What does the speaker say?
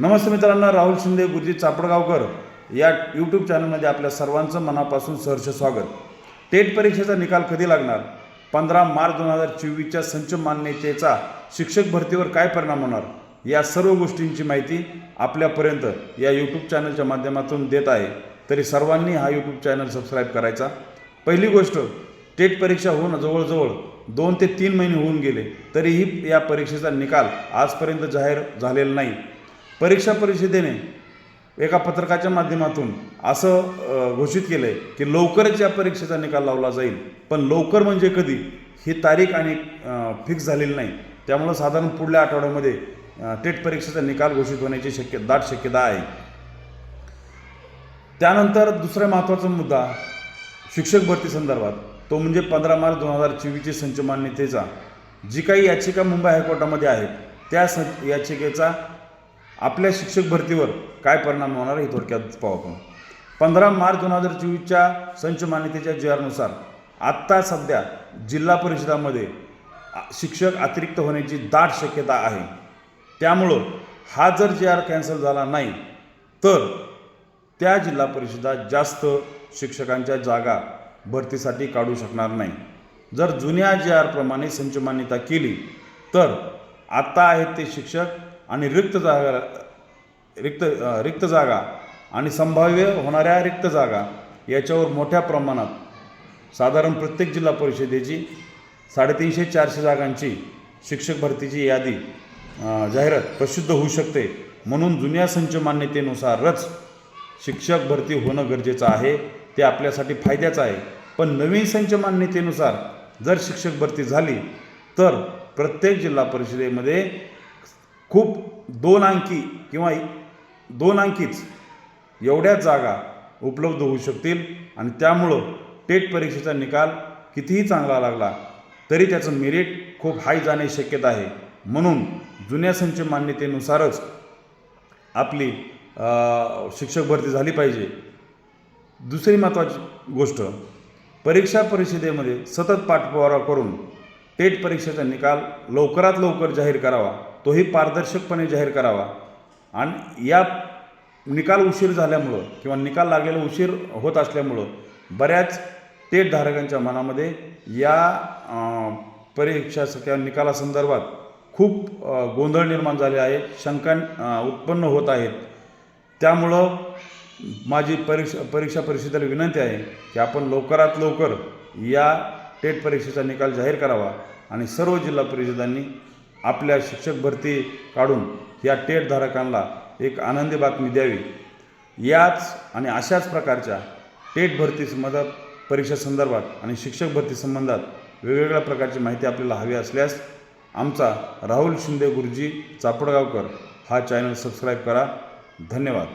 नमस्ते मित्रांनो राहुल शिंदे गुरुजी चापडगावकर या यूट्यूब चॅनलमध्ये आपल्या सर्वांचं मनापासून सहर्ष स्वागत. टेट परीक्षेचा निकाल कधी लागणार? पंधरा मार्च दोन हजार चोवीसच्या संच मान्यतेचा शिक्षक भरतीवर काय परिणाम होणार? या सर्व गोष्टींची माहिती आपल्यापर्यंत या यूट्यूब चॅनलच्या माध्यमातून देत आहे. तरी सर्वांनी हा यूट्यूब चॅनल सबस्क्राईब करायचा. पहिली गोष्ट टेट परीक्षा होऊन जवळजवळ दोन ते तीन महिने होऊन गेले तरीही या परीक्षेचा निकाल आजपर्यंत जाहीर झालेला नाही. परीक्षा परिषदेने एका पत्रकाच्या माध्यमातून असं घोषित केलं आहे की लवकरच या परीक्षेचा निकाल लावला जाईल. पण लवकर म्हणजे कधी? ही तारीख आणि फिक्स झालेली नाही. त्यामुळं साधारण पुढल्या आठवड्यामध्ये टेट परीक्षेचा निकाल घोषित होण्याची शक्य दाट शक्यता आहे. त्यानंतर दुसरा महत्त्वाचा मुद्दा शिक्षक भरती संदर्भात. तो म्हणजे पंधरा मार्च दोन हजार चोवीसची संच मान्यतेचा जी काही याचिका मुंबई हायकोर्टामध्ये आहेत त्या सं याचिकेचा आपल्या शिक्षक भरतीवर काय परिणाम होणार आहे हे थोडक्यात पाहू आपण. पंधरा मार्च दोन हजार चोवीसच्या संच मान्यतेच्या जी आरनुसार आत्ता सध्या जिल्हा परिषदामध्ये शिक्षक अतिरिक्त होण्याची दाट शक्यता आहे. त्यामुळं हा जर जे आर कॅन्सल झाला नाही तर त्या जिल्हा परिषदा जास्त शिक्षकांच्या जागा भरतीसाठी काढू शकणार नाही. जर जुन्या जे आरप्रमाणे संच मान्यता केली तर आत्ता आहेत ते शिक्षक आणि रिक्त जागा रिक्त रिक्त जागा आणि संभाव्य होणाऱ्या रिक्त जागा याच्यावर मोठ्या प्रमाणात साधारण प्रत्येक जिल्हा परिषदेची साडेतीनशे चारशे जागांची शिक्षक भरतीची यादी जाहिरात प्रसिद्ध होऊ शकते. म्हणून जुन्या संच मान्यतेनुसारच शिक्षक भरती होणं गरजेचं आहे. ते आपल्यासाठी फायद्याचं आहे. पण नवीन संच मान्यतेनुसार जर शिक्षक भरती झाली तर प्रत्येक जिल्हा परिषदेमध्ये खूप दोन अंकी किंवा दोन अंकीच एवढ्याच जागा उपलब्ध होऊ शकतील आणि त्यामुळं टेट परीक्षेचा निकाल कितीही चांगला लागला तरी त्याचं मेरिट खूप हाय जाण्याची शक्यता आहे. म्हणून जुन्या संच मान्यतेनुसारच आपली शिक्षक भरती झाली पाहिजे. दुसरी महत्त्वाची गोष्ट परीक्षा परिषदेमध्ये सतत पाठपुरावा करून टेट परीक्षेचा निकाल लवकरात लवकर जाहीर करावा. तोही पारदर्शकपणे जाहीर करावा. आणि या निकाल उशीर झाल्यामुळं किंवा निकाल लागलेला उशीर होत असल्यामुळं बऱ्याच टेटधारकांच्या मनामध्ये या परीक्षा किंवा निकालासंदर्भात खूप गोंधळ निर्माण झाले आहे शंका उत्पन्न होत आहेत. त्यामुळं माझी परीक्षा परीक्षा परिषदेला विनंती आहे की आपण लवकरात लवकर या टेट परीक्षेचा निकाल जाहीर करावा आणि सर्व जिल्हा परिषदांनी आपल्या शिक्षक भरती काढून या टेट धारकांना एक आनंदी बातमी द्यावी. याच आणि अशाच प्रकारच्या टेट भरती मदत परीक्षा संदर्भात आणि शिक्षक भरती संबंधात वेगवेगळ्या प्रकारची माहिती आपल्याला हवी असल्यास आमचा राहुल शिंदे गुरुजी चापडगावकर हा चॅनल सबस्क्राईब करा. धन्यवाद.